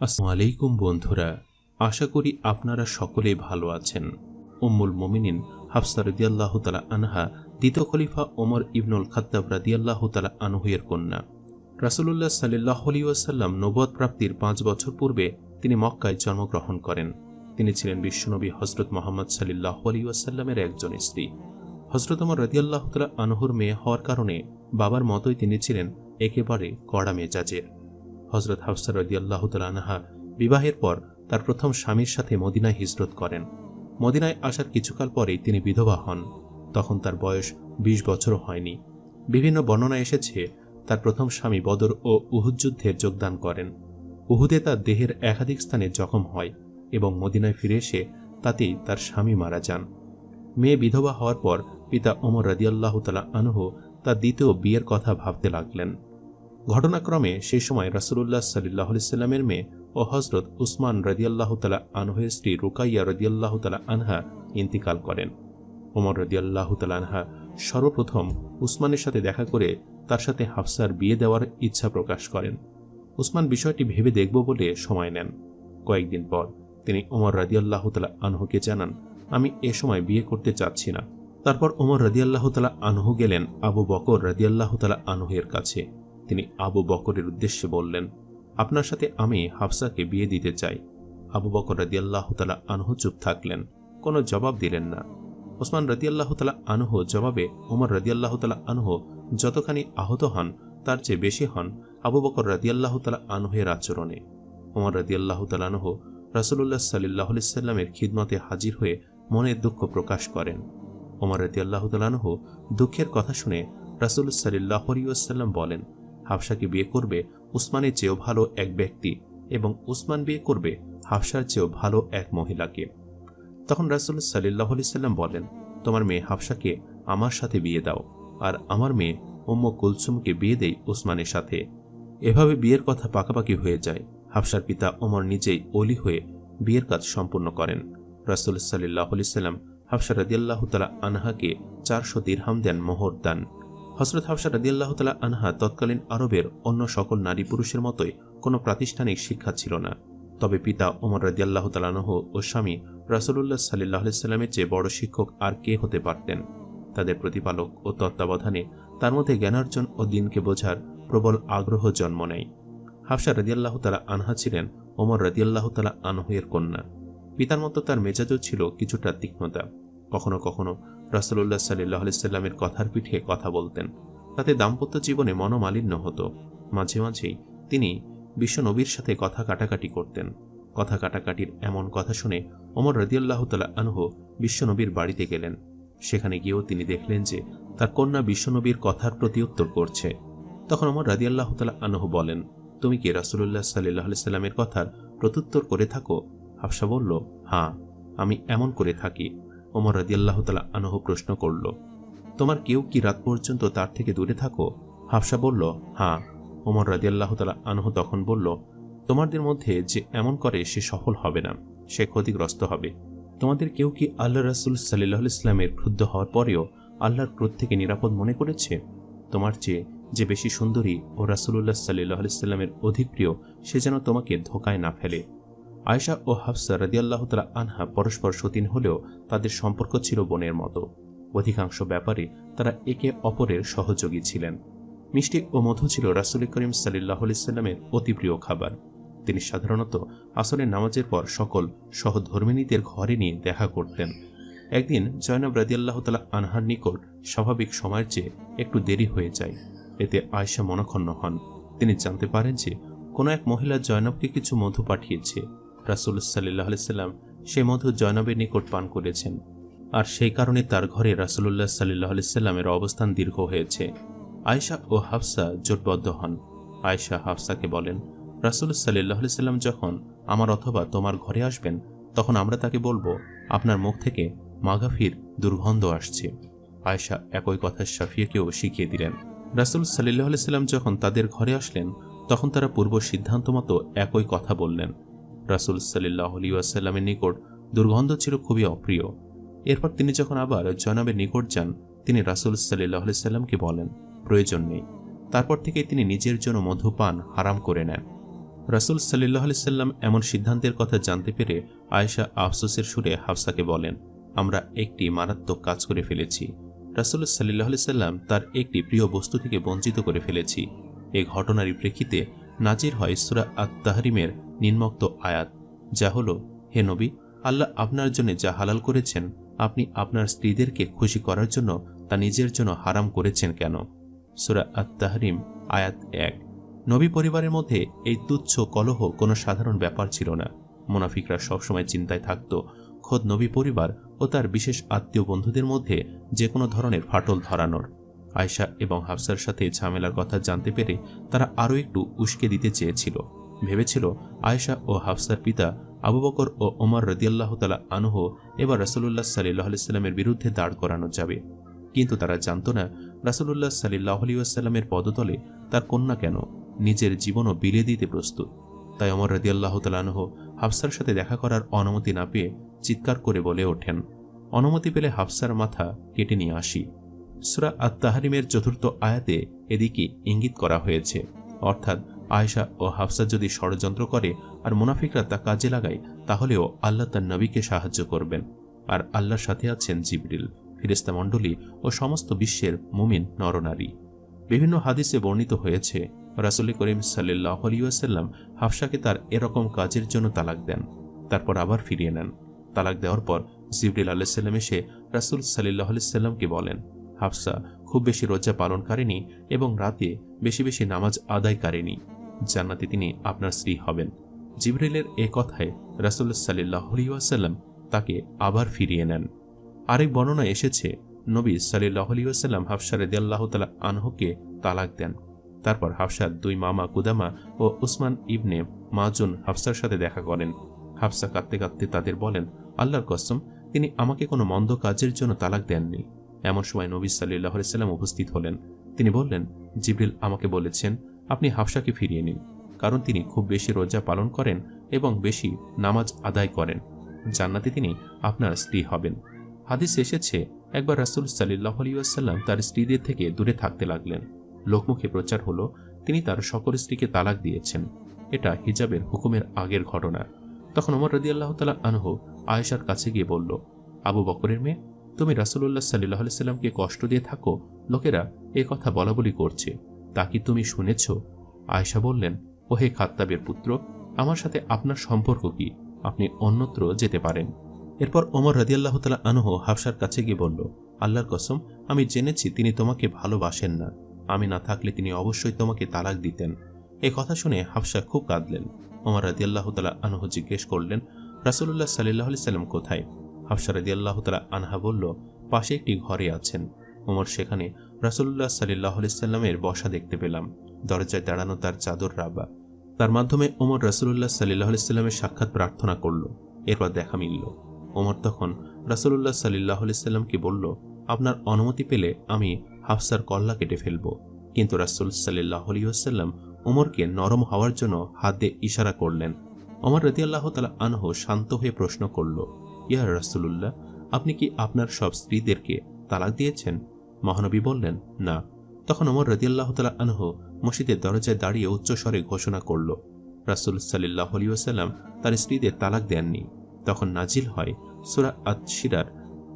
আসসালামু আলাইকুম বন্ধুরা, আশা করি আপনারা সকলেই ভালো আছেন। উম্মুল মোমিনিন হাফসা রদিয়াল্লাহ তালা আনহা, দ্বিতীয় খলিফা ওমর ইবনুল খাত্তাব রাদিয়াল্লাহ তালা আনহুয়ের কন্যা। রাসুলুল্লাহ সাল্লাহ আলিউসাল্লাম নবদ প্রাপ্তির পাঁচ বছর পূর্বে তিনি মক্কায় জন্মগ্রহণ করেন। তিনি ছিলেন বিশ্বনবী হজরত মোহাম্মদ সাল্লাহ আলিউসাল্লামের একজন স্ত্রী। হজরত ওমর রদিয়াল্লাহ তালা আনহুর মেয়ে হওয়ার কারণে বাবার মতোই তিনি ছিলেন একেবারে কড়া মেজাজের। হজরত হাফসা রদিয়াল্লাহ বিবাহের পর তার প্রথম স্বামীর সাথে মদিনায় হিজরত করেন। মদিনায় আসার কিছুকাল পরেই তিনি বিধবা হন। তখন তার বয়স ২০ বছরও হয়নি। বিভিন্ন বর্ণনা এসেছে তার প্রথম স্বামী বদর ও উহুদ যুদ্ধে যোগদান করেন। উহুদে তার দেহের একাধিক স্থানে জখম হয় এবং মদিনায় ফিরে এসে তাতেই তার স্বামী মারা যান। মেয়ে বিধবা হওয়ার পর পিতা ওমর রাদিয়াল্লাহ তালা আনহু তার দ্বিতীয় বিয়ের কথা ভাবতে লাগলেন। ঘটনাক্রমে সেই সময় রাসুলুল্লাহ সাল্লাহ সাল্লামের মেয়ে ও হজরত উসমান রদিয়াল্লাহ তালা আনহের স্ত্রী রুকাইয়া রদিয়াল্লাহ তালা আনহা ইন্তিকাল করেন। ওমর রদিয়াল্লাহ তালা আনহা সর্বপ্রথম উসমানের সাথে দেখা করে তার সাথে হাফসার বিয়ে দেওয়ার ইচ্ছা প্রকাশ করেন। উসমান বিষয়টি ভেবে দেখব বলে সময় নেন। কয়েকদিন পর তিনি ওমর রাদিয়াল্লাহ তালা আনহুকে জানান, আমি এ সময় বিয়ে করতে চাচ্ছি না। তারপর ওমর রাদিয়াল্লাহ তালা আনহু গেলেন আবু বকর রাদিয়াল্লাহ তালা আনহুয়ের কাছে। তিনি আবু বকরের উদ্দেশ্যে বললেন, আপনার সাথে আমি হাফসাকে বিয়ে দিতে চাই। আবু বকর রাদিয়াল্লাহ তালা আনহু চুপ থাকলেন, কোনো জবাব দিলেন না। ওসমান রাদিয়াল্লাহ তালা আনহু জবাবে ওমর রাদিয়াল্লাহ তালা আনহু যতখানি আহত হন, তার চেয়ে বেশি হন আবু বকর রাদিয়াল্লাহ তালা আনহের আচরণে। ওমর রাদিয়াল্লাহ তালা আনহু রাসুল্লাহ সাল্লাহ সাল্লামের খিদমতে হাজির হয়ে মনের দুঃখ প্রকাশ করেন। ওমর রাদিয়াল্লাহ তালানহু দুঃখের কথা শুনে রাসুল সাল্লাহ আলিউসাল্লাম বলেন হাফসাকে বিয়ে করবে উসমানের চেয়েও ভালো এক ব্যক্তি এবং উসমান বিয়ে করবে হাফসার চেয়েও ভালো এক মহিলাকে। তখন রাসুল সাল্লাহ সাল্লাম বলেন, তোমার মেয়ে হাফসাকে আমার সাথে বিয়ে দাও, আর আমার মেয়ে উম্ম কুলসুমকে বিয়ে দেই উসমানের সাথে। এভাবে বিয়ের কথা পাকাপাকি হয়ে যায়। হাফসার পিতা ওমর নিজেই অলি হয়ে বিয়ের কাজ সম্পূর্ণ করেন। রাসুল সাল্লাহ সাল্লাম হাফসা রদিয়াল্লাহ তালা আনহাকে চারশো দিরহাম দেন মোহর দান। হজরত হাফসা রদিয়াল্লাহ তালা আনহা তৎকালীন আরবের অন্য সকল নারী পুরুষের মতোই কোনো প্রাতিষ্ঠানিক শিক্ষা ছিল না। তবে পিতা ওমর রদিয়াল্লাহ তালানহ ও স্বামী রাসুল্লাহ সাল্লাহ সাল্লামের চেয়ে বড় শিক্ষক আর কে হতে পারতেন? তাদের প্রতিপালক ও তত্ত্বাবধানে তার মধ্যে জ্ঞানার্জন ও দিনকে বোঝার প্রবল আগ্রহ জন্ম নেয়। হাফসা রদিয়াল্লাহ তালা আনহা ছিলেন ওমর রদিয়াল্লাহ তালা আনহের কন্যা। পিতার মতো তার মেজাজও ছিল কিছুটা তীক্ষ্ণতা। কখনো কখনো রাসুল্লাহ সাল্লাহ সাল্লামের কথার পিঠে কথা বলতেন। তাতে দাম্পত্য জীবনে মনোমালিন্য হতো। মাঝে মাঝেই তিনি বিশ্বনবীর সাথে কথা কাটাকাটি করতেন। কথা কাটাকাটির এমন কথা শুনে অমর রদিয়াল্লাহ আনহু বিশ্বনবীর বাড়িতে গেলেন। সেখানে গিয়েও তিনি দেখলেন যে তার কন্যা বিশ্বনবীর কথার প্রতি উত্তর করছে। তখন অমর রাদিয়াল্লাহ তালা আনহু বলেন, তুমি কি রাসুল্লাহ সাল্লাহ সাল্লামের কথার প্রত্যুত্তর করে থাকো? হাফসা বলল হ্যাঁ আমি এমন করে থাকি। ওমর রাদিয়াল্লাহ তালা আনহু প্রশ্ন করল, তোমার কেউ কি রাত পর্যন্ত তার থেকে দূরে থাকো? হাফসা বলল হ্যাঁ ওমর রাদিয়াল্লাহ তালা আনহু তখন বলল, তোমাদের মধ্যে যে এমন করে সে সফল হবে না, সে ক্ষতিগ্রস্ত হবে। তোমাদের কেউ কি আল্লাহ রাসুল সাল্লাহ ইসলামের ক্রুদ্ধ হওয়ার পরেও আল্লাহর ক্রোধ থেকে নিরাপদ মনে করেছে? তোমার চেয়ে যে বেশি সুন্দরী ও রাসুল্লাহ সাল্লাহ ইসলামের অধিক প্রিয়, সে যেন তোমাকে ধোকায় না ফেলে। আয়সা ও হাফসা রাদিয়াল্লাহ তালা আনহা পরস্পর সতীন হলেও তাদের সম্পর্ক ছিল বোনের মতো। অধিকাংশ ব্যাপারে তারা একে অপরের সহযোগী ছিলেন। মিষ্টি ও মধু ছিল রাসুল করিম সাল্লাহ সাল্লামের অতি প্রিয় খাবার। তিনি সাধারণত আসরের নামাজের পর সকল সহধর্মিনীদের ঘরে নিয়ে দেখা করতেন। একদিন জয়নব রাদিয়াল্লাহ তালা আনহার নিকট স্বাভাবিক সময়ের চেয়ে একটু দেরি হয়ে যায়। এতে আয়সা মনক্ষণ্ণ হন। তিনি জানতে পারেন যে কোনো এক মহিলা জয়নবকে কিছু মধু পাঠিয়েছে। রাসুল সাল্লাহ সাল্লাম সে মধু জয়নবের নিকট পান করেছেন। আর সেই কারণে তার ঘরে রাসুল্লাহ সাল্লাহ সাল্লামের অবস্থান দীর্ঘ হয়েছে। আয়সা ও হাফসা জোটবদ্ধ হন। আয়সা হাফসাকে বলেন, রাসুল সাল্লাহ সাল্লাম যখন আমার অথবা তোমার ঘরে আসবেন, তখন আমরা তাকে বলব, আপনার মুখ থেকে মাগাফির দুর্গন্ধ আসছে। আয়সা একই কথা শাফিয়াকেও শিখিয়ে দিলেন। রাসুল সাল্লাহ সাল্লাম যখন তাদের ঘরে আসলেন, তখন তারা পূর্ব সিদ্ধান্ত মতো একই কথা বললেন। রাসুল সাল্লাহ আলিউসাল্লামের নিকট, দুর্গন্ধ ছিল খুবই অপ্রিয়। এরপর তিনি যখন আবার জনাবের নিকট যান, তিনি রাসুল সাল্লাহ সাল্লামকে বলেন, প্রয়োজন নেই। তারপর থেকে তিনি নিজের জন্য মধুপান হারাম করে নেন। রাসুল সাল্লাহ সাল্লাম এমন সিদ্ধান্তের কথা জানতে পেরে আয়েশা আফসোসের সুরে হাফসাকে বলেন, আমরা একটি মারাত্মক কাজ করে ফেলেছি। রাসুল সাল্লাহ সাল্লাম তার একটি প্রিয় বস্তু থেকে বঞ্চিত করে ফেলেছি। এ ঘটনারই প্রেক্ষিতে নাজির হয় সুরা আত তাহরিমের নিম্মক্ত আয়াত, যা হল, হে নবী, আল্লাহ আপনার জন্য যা হালাল করেছেন, আপনি আপনার স্ত্রীদেরকে খুশি করার জন্য তা নিজের জন্য হারাম করেছেন কেন? সুরা আত তাহরিম আয়াত এক। নবী পরিবারের মধ্যে এই তুচ্ছ কলহ কোনো সাধারণ ব্যাপার ছিল না। মুনাফিকরা সবসময় চিন্তায় থাকত, খোদ নবী পরিবার ও তার বিশেষ আত্মীয় বন্ধুদের মধ্যে যে কোনো ধরনের ফাটল ধরানোর। আয়শা এবং হাফসার সাথে ঝামেলার কথা জানতে পেরে তারা আরও একটু উস্কে দিতে চেয়েছিল। ভেবেছিল আয়েশা ও হাফসার পিতা আবু বকর ও ওমর রদিয়াল্লাহ তালা আনহ এবার রাসুলুল্লাহ সাল্লাহ সাল্লামের বিরুদ্ধে দাঁড় করানো যাবে। কিন্তু তারা জানত না রাসুলুল্লাহ সাল্লাহ আলিউসাল্লামের পদতলে তার কন্যা কেন নিজের জীবনও বিলে দিতে প্রস্তুত। তাই অমর রদিয়াল্লাহ তালানহ হাফসার সাথে দেখা করার অনুমতি না পেয়ে চিৎকার করে বলে ওঠেন। অনুমতি পেলে হাফসার মাথা কেটে নিয়ে আসি। সুরা আত তাহারিমের চতুর্থ আয়াতে এদিকে ইঙ্গিত করা হয়েছে। অর্থাৎ আয়েশা ও হাফসা যদি ষড়যন্ত্র করে আর মুনাফিকরা তা কাজে লাগায়, তাহলেও আল্লাহ তার নবীকে সাহায্য করবেন। আর আল্লাহর সাথে আছেন জিবরিল, ফিরেস্তা মণ্ডলী ও সমস্ত বিশ্বের মুমিন নরনারী। বিভিন্ন হাদিসে বর্ণিত হয়েছে, রাসুল করিম সাল্লাহ আলিউসাল্লাম হাফসাকে তার এরকম কাজের জন্য তালাক দেন। তারপর আবার ফিরিয়ে নেন। তালাক দেওয়ার পর জিবরিল আলাইসাল্লাম এসে রাসুল সাল্লাহ আলাইসাল্লামকে বলেন হাফসা খুব বেশি রোজা পালন করেনি এবং রাতে বেশি বেশি নামাজ আদায় করেনি জান্নাতে তিনি আপনার স্ত্রী হবেন। জিবরিলের এ কথায় রাসুল সাল্লাহ আলিউসাল্লাম তাকে আবার ফিরিয়ে নেন। আরেক বর্ণনা এসেছে, নবী সাল্লাহ আলিউসাল্লাম হাফসা রেদিয়াল্লাহ তালা আনহকে তালাক দেন। তারপর হাফসার দুই মামা কুদামা ও উসমান ইবনে মাজুন হাফসার সাথে দেখা করেন। হাফসা কাঁদতে কাঁদতে তাদের বলেন, আল্লাহর কসম, তিনি আমাকে কোনো মন্দ কাজের জন্য তালাক দেননি। এমন সময় নবী সাল্লাহ সাল্লাম উপস্থিত হলেন। তিনি বললেন, জিবরিল আমাকে বলেছেন, আপনি হাফসাকে ফিরিয়ে নিন, কারণ তিনি খুব বেশি রোজা পালন করেন এবং বেশি নামাজ আদায় করেন। জান্নাতে তিনি আপনার স্ত্রী হবেন। হাদিস এসেছে, একবার রাসুল সাল্লাহ আলিয়াল্লাম তার স্ত্রীদের থেকে দূরে থাকতে লাগলেন। লোকমুখে প্রচার হলো, তিনি তার সকল স্ত্রীকে তালাক দিয়েছেন। এটা হিজাবের হুকুমের আগের ঘটনা। তখন ওমর রদি আল্লাহ তালা আনহু আয়েশার কাছে গিয়ে বলল, আবু বকরের মেয়ে? তুমি রাসুল্লাহ সাল্লাহ সাল্লামকে কষ্ট দিয়ে থাকো, লোকেরা এ কথা বলা বলি করছে। তা কি তুমি শুনেছ? আয়েশা বললেন, ওহে খাত্তাবের পুত্র, আমার সাথে আপনার সম্পর্ক কি? আপনি অন্যত্র যেতে পারেন। এরপর ওমর রদিয়াল্লাহ তালা আনহু হাফসার কাছে গিয়ে বলল, আল্লাহর কসম, আমি জেনেছি তিনি তোমাকে ভালোবাসেন না। আমি না থাকলে তিনি অবশ্যই তোমাকে তালাক দিতেন। এ কথা শুনে হাফসা খুব কাঁদলেন। ওমর রাদিয়াল্লাহ তালা আনহু জিজ্ঞেস করলেন রাসুল্লাহ সাল্লাহ সাল্লাম কোথায়? হাফসা আল্লাহ তালা আনহা বলল, পাশে একটি ঘরে আছেন। ওমর, সেখানে রাসুল্লাহ সাল্লাহ সাল্লামের বসা দেখতে পেলাম। দরজায় দাঁড়ানো তার চাদর রাবা। তার মাধ্যমে ওমর রাসুল্লাহ সাল্লাহ সাল্লামের সাক্ষাৎ প্রার্থনা করল। এরপর দেখা মিলল। ওমর তখন রাসুল্লাহ সাল্লাহ সাল্লামকে বলল, আপনার অনুমতি পেলে আমি হাফসার কল্লা কেটে ফেলব। কিন্তু রাসুল সাল্লাহ আলিয়াল্লাম ওমরকে নরম হওয়ার জন্য হাত দিয়ে ইশারা করলেন। ওমর রদি আল্লাহ তালা আনহ শান্ত হয়ে প্রশ্ন করল ইয়া রাসুল্লাহ আপনি কি আপনার সব স্ত্রীদেরকে তালাক দিয়েছেন? মহানবী বললেন, না। তখন ওমর রদি আল্লাহ তালা আনহ মসজিদের দরজায় দাঁড়িয়ে উচ্চস্বরে ঘোষণা করল, রাসুল সাল্লাহ আলিয়াল্লাম তার স্ত্রীদের তালাক দেননি। তখন নাজিল হয় সুরা আত শিরার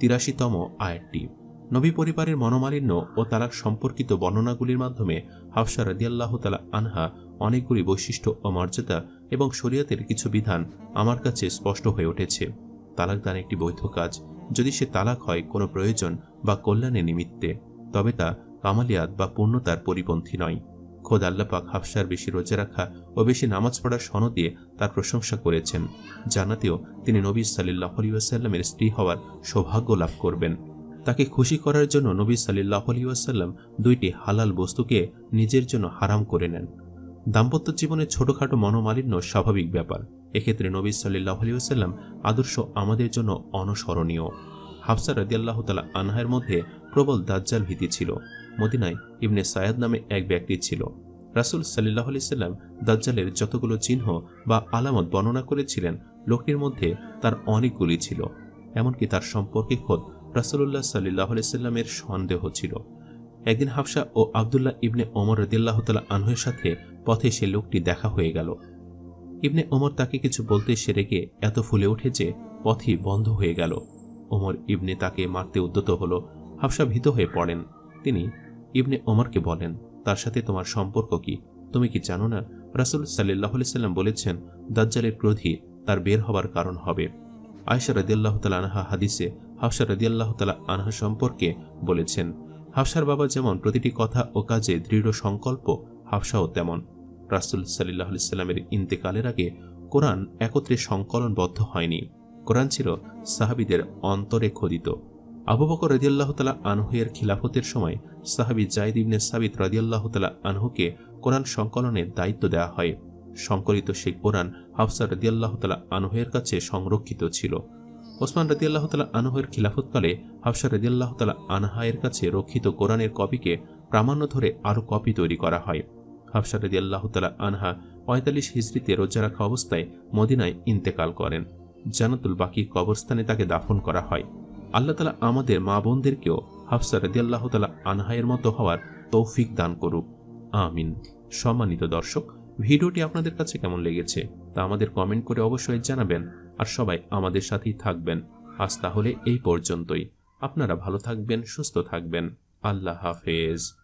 তিরাশিতম আয়াতটি। নবী পরিবারের মনোমালিন্য ও তালাক সম্পর্কিত বর্ণনাগুলির মাধ্যমে হাফসা রদিয়াল্লাহ তালা আনহা অনেকগুলি বৈশিষ্ট্য ও মর্যাদা এবং শরীয়তের কিছু বিধান আমার কাছে স্পষ্ট হয়ে উঠেছে। তালাক দান একটি বৈধ কাজ। যদি সে তালাক হয় কোনো প্রয়োজন বা কল্যাণের নিমিত্তে, তবে তা কামালিয়াত বা পূর্ণতার পরিপন্থী নয়। খোদ আল্লাপাক হাফসার বেশি রোজা রাখা ও বেশি নামাজ পড়ার সন দিয়ে তার প্রশংসা করেছেন। জানাতেও তিনি নবী সাল্লাহ আলিউসাল্লামের স্ত্রী হওয়ার সৌভাগ্য লাভ করবেন। তাকে খুশি করার জন্য নবী সাল্লাহ আলিউসাল্লাম দুইটি হালাল বস্তুকে নিজের জন্য হারাম করে নেন। দাম্পত্য জীবনে ছোটখাটো মনোমালিন্য স্বাভাবিক ব্যাপার। এক্ষেত্রে নবী সাল্লাহ আলিউসাল্লাম আদর্শ আমাদের জন্য অনুসরণীয়। হাফসা রদিয়াল্লাহ তালা আনহার মধ্যে প্রবল দাজ্জাল ভীতি ছিল। মদিনায় ইবনে সায়াদ নামে এক ব্যক্তি ছিল। রাসুল সাল্লাহ সাল্লাম দাজ্জালের যতগুলো চিহ্ন বা আলামত বর্ণনা করেছিলেন, লোকটির মধ্যে তার অনেকগুলি ছিল। এমনকি তার সম্পর্কে খোদ রাসুল্লাহ সাল্লাহ সাল্লামের সন্দেহ ছিল। একদিন হাফসা ও আবদুল্লাহ ইবনে ওমর রদিল্লাহ তালা আনহের সাথে পথে সে লোকটি দেখা হয়ে গেল। ইবনে ওমর তাকে কিছু বলতে সে রেগে এত ফুলে ওঠে যে পথই বন্ধ হয়ে গেল। ওমর ইবনে তাকে মারতে উদ্যত হলো, হাফসা ভীত হয়ে পড়েন। তিনি ইবনে ওমরকে বলেন, তার সাথে তোমার সম্পর্ক কি? তুমি কি জানো না, রাসুল সাল্লাহ সাল্লাম বলেছেন, দাজ্জালের ক্রোধী তার বের হবার কারণ হবে। আয়সা রদিয়াল্লাহ তালা আনহা হাদিসে হাফসা রদিয়াল্লাহ তালা আনহা সম্পর্কে বলেছেন, হাফসার বাবা যেমন প্রতিটি কথা ও কাজে দৃঢ় সংকল্প, হাফসাও তেমন। রাসুল সাল্লাহ সাল্লামের ইন্তেকালের আগে কোরআন একত্রে সংকলনবদ্ধ হয়নি। কোরআন ছিল সাহাবিদের অন্তরে খোদিত। আবু বকর রদিয়াল্লাহ তালা আনহুয়ের খিলাফতের সময় সাহাবি জাইদ ইবনে সাবিত রদিয়াল্লাহ তালা আনহুকে কোরআন সংকলনের দায়িত্ব দেওয়া হয়। সংকলিত শেখ কোরআন হাফসা রদিয়াল্লাহ তালা আনহুয়ের কাছে সংরক্ষিত ছিল। ওসমান রদিয়াল্লাহ তালা আনহুয়ের খিলাফতকালে হাফসা রদিয়াল্লাহ তালা আনহায়ের কাছে রক্ষিত কোরআনের কপিকে প্রামাণ্য ধরে আরও কপি তৈরি করা হয়। হাফসা রদিয়াল্লাহ তালা আনহা পঁয়তাল্লিশ হিজড়িতে রোজা রাখা অবস্থায় মদিনায় ইন্তেকাল করেন। জানাতুল বাকি কবরস্থানে তাকে দাফন করা হয়। আল্লাহ তালা আমাদের মা বোনদেরকেও হাফসা রদিয়াল্লাহ তালা আনহায়ের মতো হওয়ার তৌফিক দান করুক। আমিন। সম্মানিত দর্শক, ভিডিওটি আপনাদের কাছে কেমন লেগেছে তা আমাদের কমেন্ট করে অবশ্যই জানাবেন আর সবাই আমাদের সাথেই থাকবেন। আজ তাহলে এই পর্যন্তই। আপনারা ভালো থাকবেন, সুস্থ থাকবেন। আল্লাহ হাফেজ।